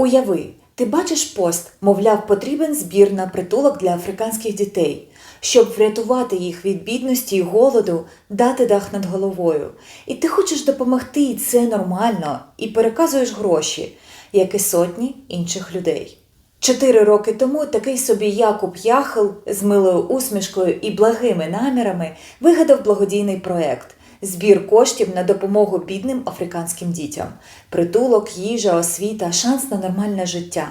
Уяви, ти бачиш пост, мовляв, потрібен збір на притулок для африканських дітей, щоб врятувати їх від бідності і голоду, дати дах над головою. І ти хочеш допомогти, і це нормально, і переказуєш гроші, як і сотні інших людей. Чотири роки тому такий собі Якуб Яхел з милою усмішкою і благими намірами вигадав благодійний проект збір коштів на допомогу бідним африканським дітям, притулок, їжа, освіта, шанс на нормальне життя.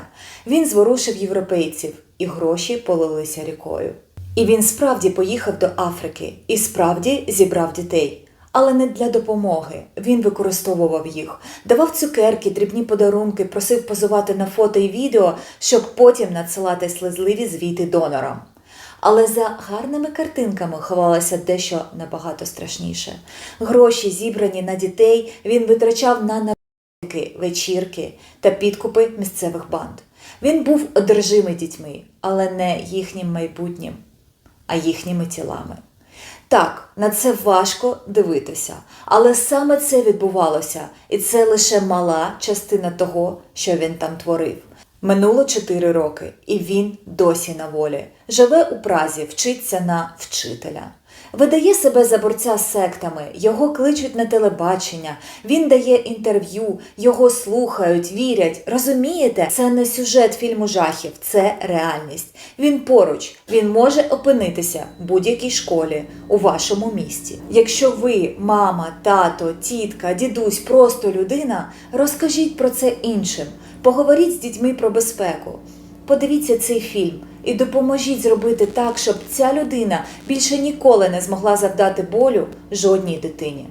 Він зворушив європейців, і гроші полилися рікою. І він справді поїхав до Африки і справді зібрав дітей. Але не для допомоги. Він використовував їх, давав цукерки, дрібні подарунки, просив позувати на фото і відео, щоб потім надсилати слезливі звіти донорам. Але за гарними картинками ховалося дещо набагато страшніше. Гроші, зібрані на дітей, він витрачав на наркотики, вечірки та підкупи місцевих банд. Він був одержимий дітьми, але не їхнім майбутнім, а їхніми тілами. Так, на це важко дивитися, але саме це відбувалося, і це лише мала частина того, що він там творив. Минуло чотири роки, і він досі на волі. Живе у Празі, вчиться на вчителя. Видає себе за борця з сектами, його кличуть на телебачення, він дає інтерв'ю, його слухають, вірять. Розумієте, це не сюжет фільму жахів, це реальність. Він поруч, він може опинитися в будь-якій школі у вашому місті. Якщо ви, мама, тато, тітка, дідусь, просто людина, розкажіть про це іншим. Поговоріть з дітьми про безпеку. Подивіться цей фільм і допоможіть зробити так, щоб ця людина більше ніколи не змогла завдати болю жодній дитині.